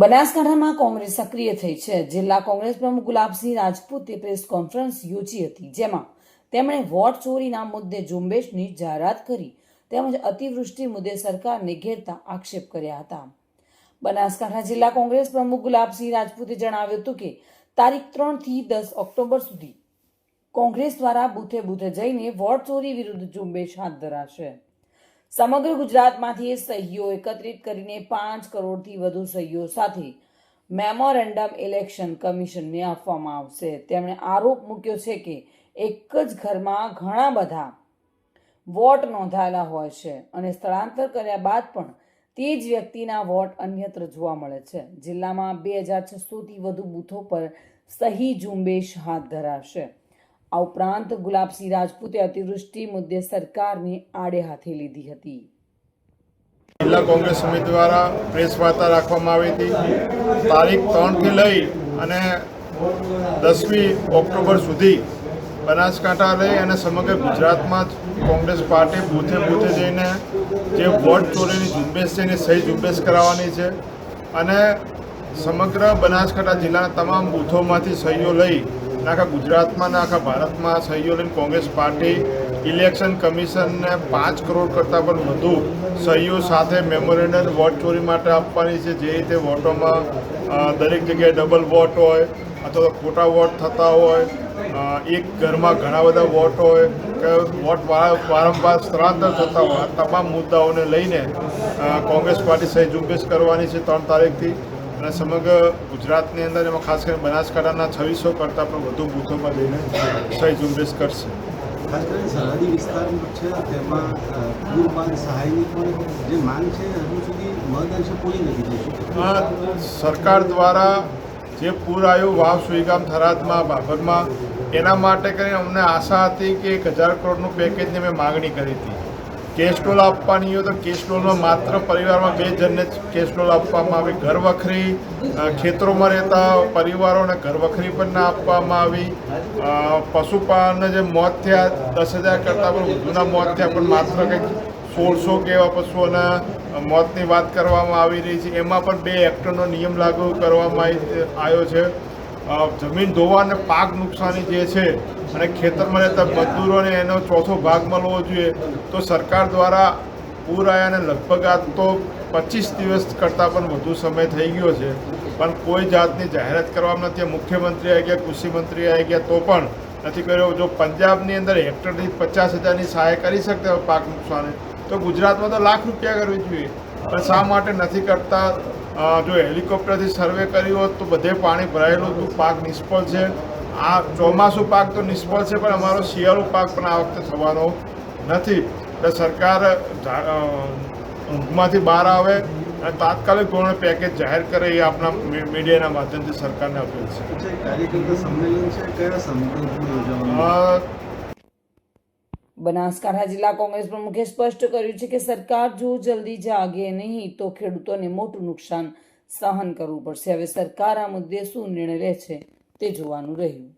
બનાસકાંઠામાં કોંગ્રેસ સક્રિય થઈ છે. જિલ્લા કોંગ્રેસ પ્રમુખ ગુલાબસિંહ રાજપૂતે પ્રેસ કોન્ફરન્સ યોજી હતી, જેમાં તેમણે વોટ ચોરીના મુદ્દે ઝુંબેશની જાહેરાત કરી તેમજ અતિવૃષ્ટિ મુદ્દે સરકારને ઘેરતા આક્ષેપ કર્યા હતા. બનાસકાંઠા જિલ્લા કોંગ્રેસ પ્રમુખ ગુલાબસિંહ રાજપૂતે જણાવ્યું હતું કે, તારીખ ત્રણથી દસ ઓક્ટોબર સુધી કોંગ્રેસ દ્વારા બૂથે બૂથે જઈને વોટ ચોરી વિરુદ્ધ ઝુંબેશ હાથ ધરાશે. સમગ્ર ગુજરાતમાંથી સહીઓ એકત્રિત કરીને પાંચ કરોડથી વધુ સહીઓ સાથે મેમોરેન્ડમ ઇલેક્શન કમિશનને આપવામાં આવશે. તેમણે આરોપ મૂક્યો છે કે એક જ ઘરમાં ઘણા બધા વોટ નોંધાયેલા હોય છે અને સ્થળાંતર કર્યા બાદ પણ તે જ વ્યક્તિના વોટ અન્યત્ર જોવા મળે છે. જિલ્લામાં બે હજાર છસોથી વધુ બૂથો પર સહી ઝુંબેશ હાથ ધરાશે. આ ઉપરાંત ગુલાબસિંહ રાજપૂતે અતિવૃષ્ટિ મુદ્દે સરકારને આડે હાથે લીધી હતી. જિલ્લા કોંગ્રેસ સમિતિ દ્વારા પ્રેસ વાર્તા રાખવામાં આવી હતી. તારીખ ત્રણથી લઈ અને દસમી ઓક્ટોબર સુધી બનાસકાંઠા લઈ અને સમગ્ર ગુજરાતમાં જ કોંગ્રેસ પાર્ટી બૂથે બૂથે જઈને જે વોટ ચોરીની ઝુંબેશ છે એની સહી ઝુંબેશ કરાવવાની છે અને સમગ્ર બનાસકાંઠા જિલ્લાના તમામ બૂથોમાંથી સહીઓ લઈ આખા ગુજરાતમાં અને આખા ભારતમાં સહીઓ લઈને કોંગ્રેસ પાર્ટી ઇલેક્શન કમિશનને પાંચ કરોડ કરતાં પણ વધુ સહીઓ સાથે મેમોરેન્ડમ વોટ ચોરી માટે આપવાની છે. જે રીતે વોટોમાં દરેક જગ્યાએ ડબલ વોટ હોય અથવા ખોટા વોટ થતા હોય એક ઘરમાં ઘણા બધા વોટ હોય, કે વોટ વારંવાર સ્થળાંતર થતા હોય તમામ મુદ્દાઓને લઈને કોંગ્રેસ પાર્ટી સહી ઝુંબેશ કરવાની છે ત્રણ તારીખથી. અને સમગ્ર ગુજરાતની અંદર એમાં ખાસ કરીને બનાસકાંઠાના છવ્વીસો કરતાં પણ વધુ બૂથોમાં જઈને સહી ઝુંબેશ કરશે. ખાસ કરીને સરહદી વિસ્તાર છે તેમાં અ, પૂર બાદ સહાયની પણ જે માંગ છે હજુ સુધી મહદઅંશે પૂરી નથી થઈ સરકાર દ્વારા જે પૂર આવ્યું વાવ સુઈગામ થરાદમાં બાબરમાં એના માટે કરીને અમને આશા હતી કે એક હજાર કરોડનું પેકેજની મેં માગણી કરી હતી. ડોલ આપવાની હોય તો કેશ માત્ર પરિવારમાં બે જણને કેશ આપવામાં આવી. ઘર વખરી ખેતરોમાં રહેતા પરિવારોને ઘર વખરી પણ ના આપવામાં આવી. પશુપાલનને જે મોત થયા, દસ હજાર કરતાં પણ વધુના મોત થયા, પણ માત્ર કંઈક સોળસો કે એવા પશુઓના મોતની વાત કરવામાં આવી રહી છે. એમાં પણ બે એક્ટરનો નિયમ લાગુ કરવામાં આવી- આવ્યો છે. જમીન ધોવા અને પાક નુકસાની જે છે અને ખેતરમાં રહેતા મજદૂરોને એનો ચોથો ભાગ મળવો જોઈએ. તો સરકાર દ્વારા પૂર આવ્યાને લગભગ આ તો પચીસ દિવસ કરતાં પણ વધુ સમય થઈ ગયો છે. પણ કોઈ જાતની જાહેરાત કરવામાં નથી. મુખ્યમંત્રી આવી ગયા કૃષિમંત્રી આવી ગયા, તો પણ નથી કર્યો. જો પંજાબની અંદર હેક્ટરથી પચાસ હજારની સહાય કરી શકતા હોય પાક નુકસાને, તો ગુજરાતમાં તો લાખ રૂપિયા કરવી જોઈએ. પણ શા માટે નથી કરતા? જો હેલિકોપ્ટરથી સર્વે કર્યું હોત તો બધે પાણી ભરાયેલું હતું. પાક નિષ્ફળ છે. આ ચોમાસુ પાક તો નિષ્ફળ છે પણ અમારો શિયાળુ પાક પણ આ વખતે થવાનો નથી. એટલે સરકાર ઊંઘમાંથી બહાર આવે અને તાત્કાલિક ધોરણે પેકેજ જાહેર કરે એ આપણા મીડિયાના માધ્યમથી સરકારને અપીલ છે. બનાસકાંઠા જિલ્લા કોંગ્રેસ પ્રમુખે સ્પષ્ટ કર્યું છે કે સરકાર જો જલ્દી જાગે નહીં તો ખેડૂતોને મોટું નુકસાન સહન કરવું પડશે. હવે સરકાર આ મુદ્દે શું નિર્ણય લે છે? તે જોવાનું રહ્યું.